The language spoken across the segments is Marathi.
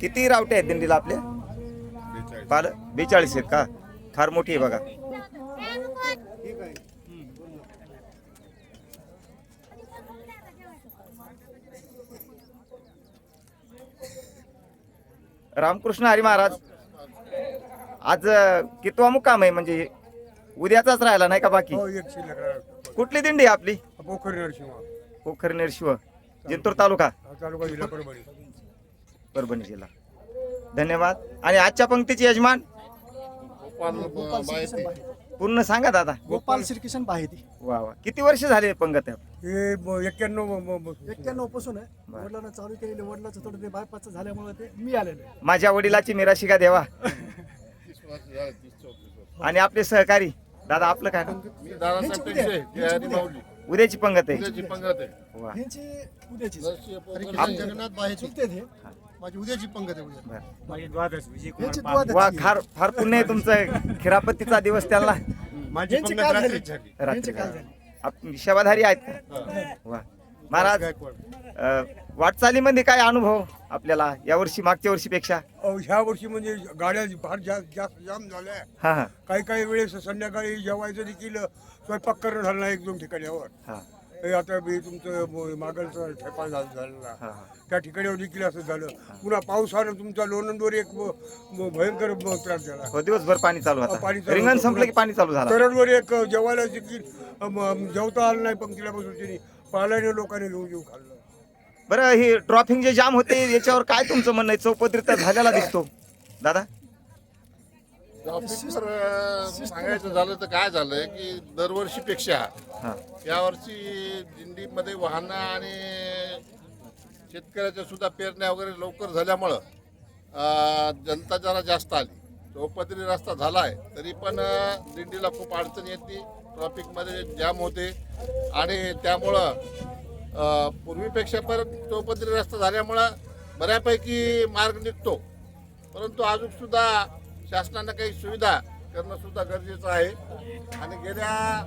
किती रावटे आहेत दिंडीला आपल्या पाल बेचाळीस आहेत का? फार मोठी आहे बघा. रामकृष्ण हरी महाराज आज अं, कितवा मुक्काम आहे? म्हणजे उद्याचाच राहिला नाही का बाकी? हो एक शिल्लक राहिला. कुठली दिंडी आहे आपली? पोखरी नरसिंह पोखर निरशिव जिंतूर तालुका. हा तालुका जिल्हा परभणी. परभणी जिल्हा. धन्यवाद. आणि आजच्या पंक्तीचे यजमान? पूर्ण सांगा दादा. गोपाल श्रीकिशन बाहेती वा वा. किती वर्ष झाले पंगत आहे? हे ब- एक्क्याण्णव ब- ब- एक्क्याण्णवपासून आहे. बरं. वडिलांना चालू केलेले वडिलाचं थोडं ते बायपासचं झाल्यामुळे ते मी आलेलो आहे. माझ्या वडिलाची मिराशिका देवा. आणि आपले सहकारी दादा आपलं काय नाव? मी दादासाहेब पेशवे बिहारी माऊली उद्याची पंगत आहे. उद्याची पंगत आहे. वा. यांची उद्याची जगन्नाथ ते. माझी उद्याची पंगत आहे उद्या. यांची द्वादशी. फार फार पुण्य आहे तुमचं. खिरापतीचा दिवस त्यांना माझी यांची पंगत काल झाली. रात्रीच झाली. रात्री यांची काल झाली. आप- शवाधारी आहेत का? वा. महाराज अं, वाटचालीमध्ये काय अनुभव आपल्याला यावर्षी मागच्या वर्षीपेक्षा? अहो, ह्या वर्षी म्हणजे गाड्या फार जास्त जास्त जाम झाल्या. हा हा. काही काही वेळेस संध्याकाळी जेवायचं देखील स्वयंपाक करणं झालं एक दोन ठिकाणावर हा. हे आता मी तुमचं मागलचं ठेपा झालं झालेला त्या ठिकाणी देखील असं झालं. पुन्हा पावसानं तुमच्या लोणंदवर एक ब- ब- भयंकर ब- त्रास झाला. हो दिवसभर पाणी चालू पाणी चालू रिंगण. संपलं की पाणी चालू झालं? तरडवर एक जेवायला देखील जेवता आलं नाही पंक्तीला बसून त्यांनी. पाल्याने लोकांनी घेऊन जेव खाल्लं. बरं ही ट्रॉफिंग जे जाम होते याच्यावर काय तुमचं म्हणणं आहे? चौपदरी तर झालेला दिसतो. दादा? अं, सांगायचं झालं तर काय झालंय की दरवर्षीपेक्षा हा. यावर्षी दिंडीमध्ये वाहनं आणि शेतकऱ्याच्या सुद्धा पेरण्या वगैरे लवकर झाल्यामुळं अं, जनता जरा जास्त आली. चौपदरी रस्ता झाला आहे तरी पण अं, दिंडीला खूप अडचण येते ट्रॉफिकमध्ये जाम होते आणि त्यामुळं अं, पूर्वीपेक्षा परत चौपदरी रस्ता झाल्यामुळं बऱ्यापैकी मार्ग निघतो. परंतु अजून सुद्धा शासनानं काही सुविधा करणं सुद्धा गरजेचं आहे. आणि गेल्या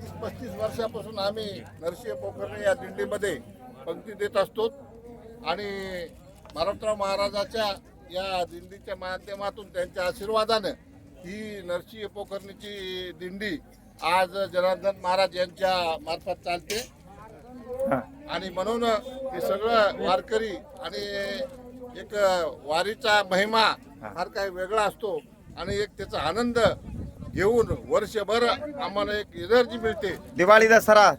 तीस पस्तीस वर्षापासून आम्ही नरसिंह पोखर्णे या दिंडीमध्ये पंक्ती देत असतो. आणि मारोतराव महाराजाच्या या दिंडीच्या माध्यमातून त्यांच्या आशीर्वादानं ही नरसिंह पोखर्णीची दिंडी आज जनार्दन महाराज यांच्या मार्फत चालते. आणि म्हणून हे सगळं वारकरी आणि एक वारीचा महिमा फार काही वेगळा असतो आणि एक त्याचा आनंद घेऊन वर्षभर आम्हाला एक एनर्जी मिळते. दिवाळी दसरा.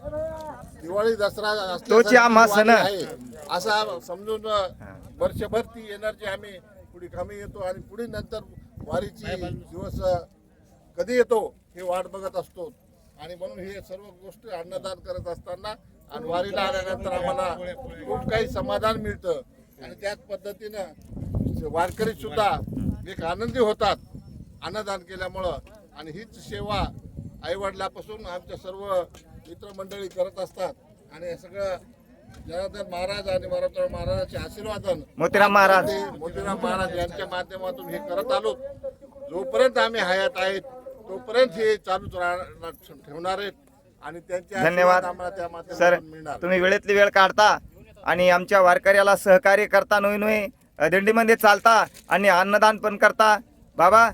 दिवाळी दसरा तोची आम्हा सण. आहे. असा समजून वर्षभर ती एनर्जी आम्ही पुढे कामी येतो आणि पुढे नंतर वारीची दिवस कधी येतो हे वाट बघत असतो. आणि म्हणून हे सर्व गोष्टी अन्नदान करत असताना आणि वारीला आल्यानंतर आम्हाला खूप काही समाधान मिळतं. आणि त्याच पद्धतीनं वारकरी सुद्धा एक आनंदी होतात अन्नदान केल्यामुळं. आणि हीच सेवा आईवडिलापासून आमच्या सर्व मित्रमंडळी करत असतात. आणि हे सगळं जनार्दन महाराज आणि मारोतराव महाराजाचे आशीर्वादन मोतीराम महाराज. मोतीराम महाराज यांच्या माध्यमातून हे करत आलो. जोपर्यंत आम्ही हयात आहेत तोपर्यंत हे चालूच राहणार ठेवणार आहेत. आणि त्यांचे धन्यवाद. आम्हाला त्या माध्यमातून मिळणार. तुम्ही वेळेतली वेळ काढता. आणि आमच्या वारकऱ्याला सहकार्य करता नोई अ, दिंडीमध्ये चालता आणि अन्नदान पण करता. बाबा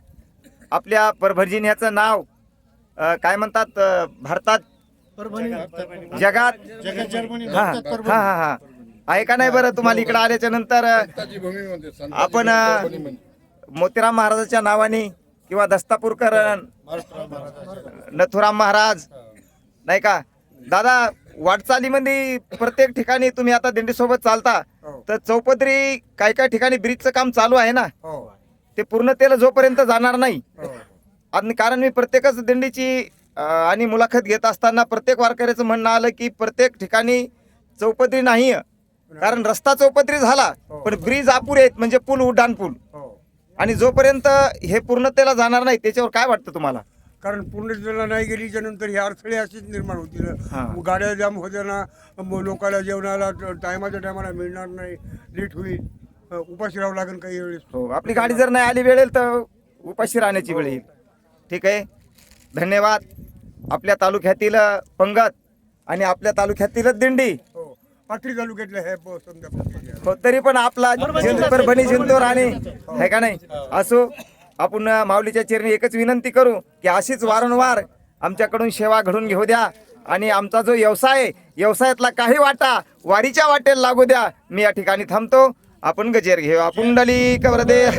आपल्या परभजीन ह्याचं नाव काय म्हणतात भारतात? जगात? जगत जर्मनी हा हा हा हा. आहे का नाही बरं तुम्हाला इकडे आल्याच्यानंतर आपण. मोतीराम महाराजाच्या नावाने किंवा दस्तापूरकर नथुराम महाराज नाही का? दादा वाटचालीमध्ये प्रत्येक ठिकाणी तुम्ही आता दिंडीसोबत चालता हो. तर चौपदरी काय काय ठिकाणी ब्रिजचं काम चालू आहे ना? हो. ते पूर्णतेला जोपर्यंत जाणार नाही. हो. आणि कारण मी प्रत्येकच दिंडीची अं, आणि मुलाखत घेत असताना प्रत्येक वारकऱ्याचं म्हणणं आलं की प्रत्येक ठिकाणी चौपदरी नाही. कारण रस्ता चौपदरी झाला पण ब्रिज अपुरे आहेत म्हणजे पूल उड्डाण पूल हो. आणि जोपर्यंत हे पूर्णतेला जाणार नाही त्याच्यावर काय वाटतं तुम्हाला? कारण पूर्ण नाही गेलीच्या नंतर हे अडथळे असेच निर्माण होतील. हा. गाड्या जाम होत्या ना मग लोकांना जेवणाला टायमाच्या टायमाला मिळणार नाही लेट होईल. उपाशी राहावं लागेल काही वेळेस. हो आपली गाडी जर नाही आली वेळेल तर उपाशी राहण्याची वेळ येईल. ठीक आहे? धन्यवाद. आपल्या तालुक्यातील पंगत आणि आपल्या तालुक्यातील दिंडी. हो पाथरी तालुक्यातले हे समजा. हो तरी पण आपला परभणी जिंतूर आणि आहे का नाही? असो. आपण माऊलीच्या चरणी एकच विनंती करू की अशीच वारंवार आमच्याकडून सेवा घडून घेऊ द्या. आणि आमचा जो व्यवसाय आहे व्यवसायातला काही वाटा वारीच्या वाटेला लागू द्या. मी या ठिकाणी थांबतो. आपण गजेर घेऊ. पुंडली कवरदे. हे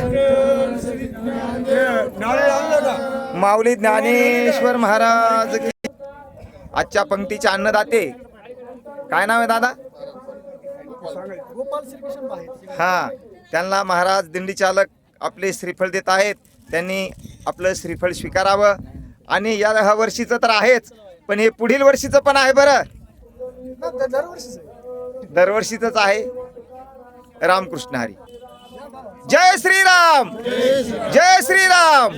नारळ आणलं का माऊली ज्ञानेश्वर महाराज की आजच्या पंक्तीचे अन्नदाते. काय नाव आहे दादा? हा त्यांना महाराज दिंडी चालक आपले श्रीफळ देत आहेत. त्यांनी आपलं श्रीफळ स्वीकारावं. आणि या ह्या वर्षीचं तर आहेच पण हे पुढील वर्षीचं पण आहे बरं. दरवर्षीचंच आहे. आहे रामकृष्ण हरी. जय श्रीराम! जय श्रीराम!